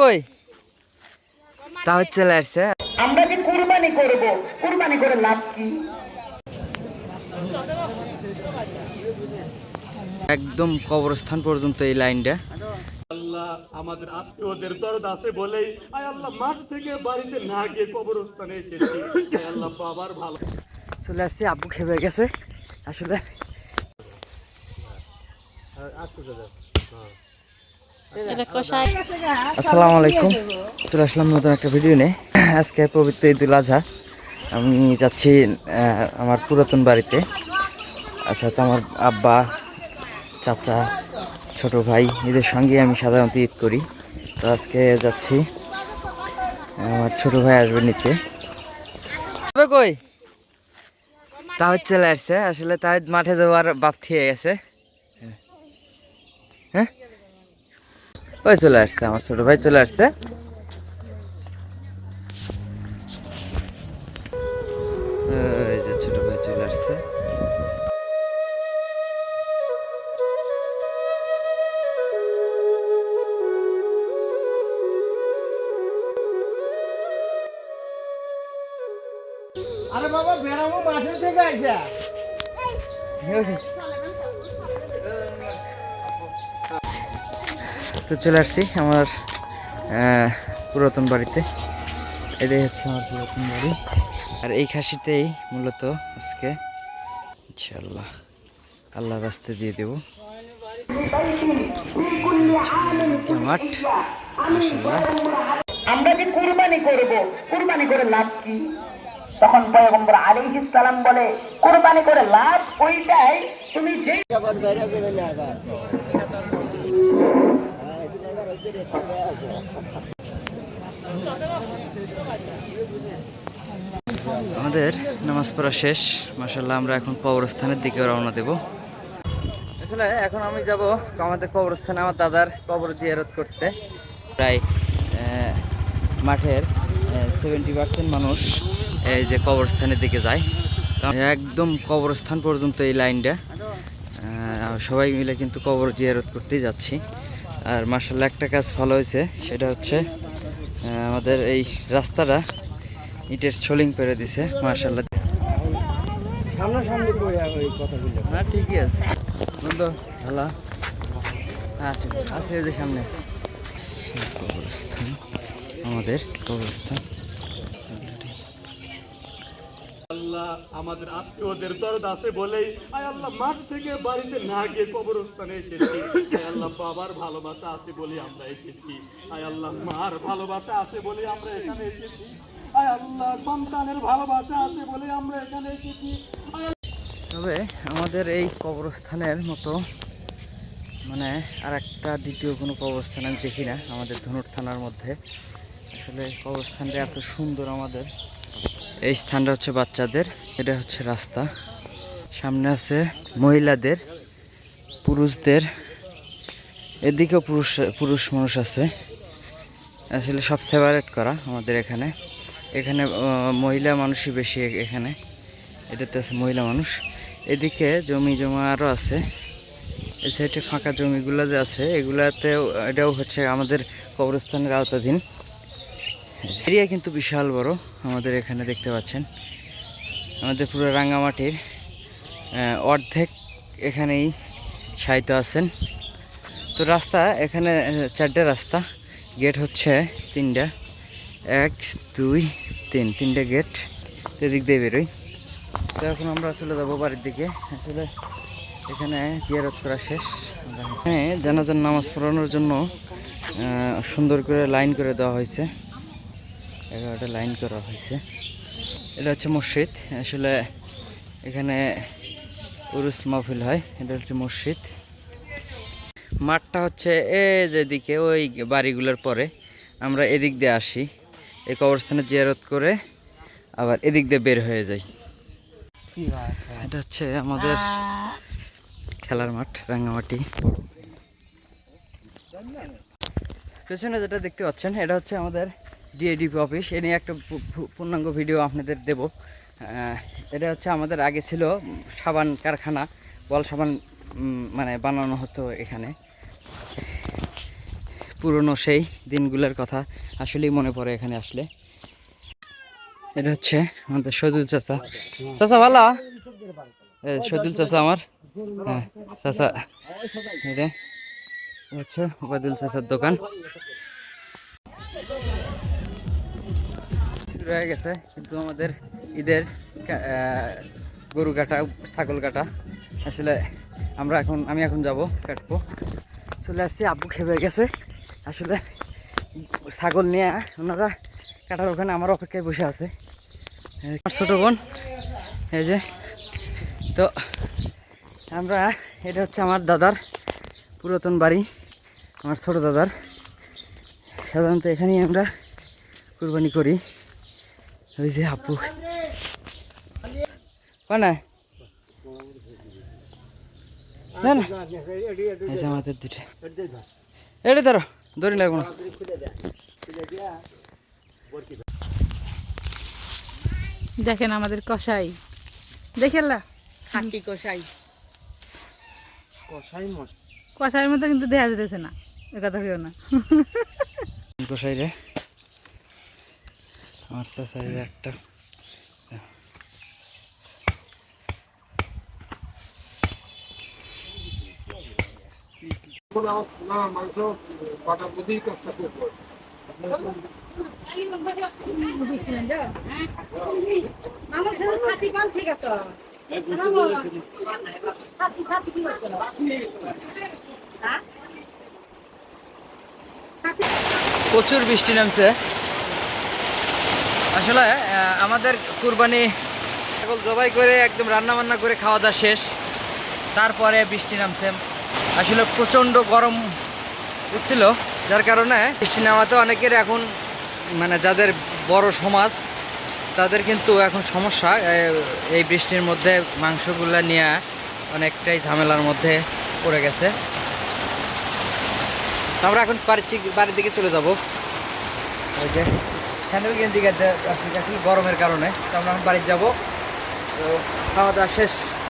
কই? তাও চলে আসছে। আমরা যে কুরবানি করব? কুরবানি করে লাভ কি? একদম কবরস্থান পর্যন্ত এই লাইনটা। আল্লাহ আমাদের আত্মীয়দের দরদ আছে বলেই আয় আল্লাহ মাঠ থেকে বাড়িতে না গিয়ে কবরস্থানে এসেছি। আয় আল্লাহ বাবার ভালো। চলে আসছি আব্বু খেপে গেছে। আসলে আসসালামু আলাইকুম। চলে আসলাম নতুন একটা ভিডিও নিয়ে। আজকে পবিত্র ঈদুল আজহা। আমি যাচ্ছি আমার পুরাতন বাড়িতে। অর্থাৎ আমার আব্বা, চাচা, ছোট ভাই, এদের সঙ্গে আমি সাধারণত ঈদ করি। তো আজকে যাচ্ছি, আমার ছোট ভাই আসবে নিতে। কই? তাও চলে আসছে। আসলে তাই মাঠে যাওয়ার বাপ থিয়ে গেছে। হ্যাঁ? ওই চলে আসছে আমার ছোট ভাই চলে আসছে ওই যে ছোট ভাই চলে আসছে আরে বাবা বেরামো মাঠে থেকে আইসা তো চলে আসছি আমার পুরাতন বাড়িতে। এটাই হচ্ছে আমার পুরাতন বাড়ি। আর এই খাসিতেই মূলত আজকে ইনশাল্লাহ আল্লাহ রাস্তা দিয়ে দেবো। মাঠ। আমরা যে কুরবানি করব, কুরবানি করে লাভ কি? তখন পয়গম্বর আলাইহিস সালাম বলে, কুরবানি করে লাভ ওইটাই, তুমি যেই আমাদের নামাজ পড়া শেষ। মাসাল্লাহ আমরা এখন কবরস্থানের দিকে রওনা দেব। আসলে এখন আমি যাব আমাদের কবরস্থানে, আমার দাদার কবর জিয়ারত করতে। প্রায় মাঠের সেভেন্টি পার্সেন্ট মানুষ এই যে কবরস্থানের দিকে যায়। একদম কবরস্থান পর্যন্ত এই লাইনটা। সবাই মিলে কিন্তু কবর জিয়ারত করতেই যাচ্ছি। আর মার্শাল্লাহ একটা কাজ ভালো হয়েছে সেটা হচ্ছে আমাদের এই রাস্তাটা ইটের ছলিং পেরে দিছে মার্শাল্লাহ ঠিকই আছে। বন্ধু ভালো? হ্যাঁ আছে। আছে যে সামনে। কবরস্থান আমাদের কবরস্থান আল্লাহ আমাদের আত্মীয়দের দরদ আছে বলেই আয় আল্লাহ মাঠ থেকে বাড়িতে না গিয়ে কবরস্থানে এসেছি। আয় আল্লাহ বাবার ভালোবাসা আছে বলে আমরা এসেছি। আয় আল্লাহ মার ভালোবাসা আছে বলে আমরা এখানে এসেছি। তবে আমাদের এই কবরস্থানের মতো মানে আর একটা দ্বিতীয় কোনো কবরস্থান আমি দেখি না, আমাদের ধনুর থানার মধ্যে। আসলে কবরস্থানটা এত সুন্দর আমাদের। এই স্থানটা হচ্ছে বাচ্চাদের, এটা হচ্ছে রাস্তা। সামনে আছে মহিলাদের, পুরুষদের। এদিকেও পুরুষ পুরুষ মানুষ আছে। আসলে সব সেপারেট করা আমাদের এখানে। এখানে মহিলা মানুষই বেশি এখানে। এটাতে আছে মহিলা মানুষ। এদিকে জমি জমা আরও আছে। এই সাইডে ফাঁকা জমিগুলো যে আছে এগুলাতে এটাও হচ্ছে আমাদের কবরস্থানের আওতাধীন। এরিয়া কিন্তু বিশাল বড়, আমাদের এখানে দেখতে পাচ্ছেন। আমাদের পুরো রাঙ্গামাটির অর্ধেক এখানেই সাহিত্য আছেন। তো রাস্তা এখানে চারটে রাস্তা, গেট হচ্ছে তিনটা, এক, দুই, তিন, তিনটে গেট এদিক দিয়ে বেরোই। তো এখন আমরা চলে যাব বাড়ির দিকে। আসলে এখানে জিয়ারত করা শেষ। এখানে জানাজার নামাজ পড়ানোর জন্য সুন্দর করে লাইন করে দেওয়া হয়েছে। এগারোটা লাইন করা হয়েছে। এটা হচ্ছে মসজিদ। আসলে এখানে উরুস মাহফিল হয়। এটা হচ্ছে মসজিদ। মাঠটা হচ্ছে এ যেদিকে ওই বাড়িগুলোর পরে। আমরা এদিক দিয়ে আসি। এই কবরস্থানে জিয়ারত করে আবার এদিক দিয়ে বের হয়ে যাই। এটা হচ্ছে আমাদের খেলার মাঠ রাঙ্গামাটি। পেছনে যেটা দেখতে পাচ্ছেন এটা হচ্ছে আমাদের ডিএডিপি অফিস এ নিয়ে একটা পূর্ণাঙ্গ ভিডিও আপনাদের দেব। এটা হচ্ছে আমাদের আগে ছিল সাবান কারখানা বল সাবান মানে বানানো হতো এখানে। পুরনো সেই দিনগুলোর কথা আসলেই মনে পড়ে এখানে আসলে। এটা হচ্ছে আমাদের সদুল চাচা। চাচা ভালো? এ, সদুল চাচা আমার? হ্যাঁ চাচা। এটা হচ্ছে ওবায়দুল চাচার দোকান। রয়ে গেছে, কিন্তু আমাদের ঈদের গরু কাটা, ছাগল কাটা, আসলে আমরা এখন, আমি এখন যাব কাটবো। চলে আসছি, আব্বু খেয়ে গেছে। আসলে ছাগল নিয়ে ওনারা কাটার ওখানে আমার অপেক্ষায় বসে আছে। আমার ছোটো বোন, এই যে। তো আমরা, এটা হচ্ছে আমার দাদার পুরাতন বাড়ি, আমার ছোট দাদার। সাধারণত এখানেই আমরা কুরবানি করি। ওই যে আপু। না না না। এই যে আমাদের দুটো এটা ধরো ধরি লাগবো না দেখেন আমাদের কষাই দেখেলা খাঁটি কষাই কষাইয়ের মতো কিন্তু দেখা যেতেছে না। এ কথা কেউ না। গোসাই রে? এই যে একটা। প্রচুর বৃষ্টি নামছে। আসলে আমাদের কুরবানি ছাগল জবাই করে, একদম রান্না বান্না করে খাওয়া দাওয়া শেষ। তারপরে বৃষ্টি নামছে। আসলে প্রচণ্ড গরম উঠছিল, যার কারণে বৃষ্টি নামাতে অনেকের এখন মানে যাদের বড় সমাজ, তাদের কিন্তু এখন সমস্যা এই বৃষ্টির মধ্যে মাংসগুলো নিয়ে অনেকটাই ঝামেলার মধ্যে পড়ে গেছে। আমরা এখন বাড়ির দিকে চলে যাব। ওই যে স্যান্ডেল গেঞ্জি গাইতে আসলে আসলে গরমের কারণে। তো আমরা এখন বাড়ি যাব। তো খাওয়া দাওয়া শেষ।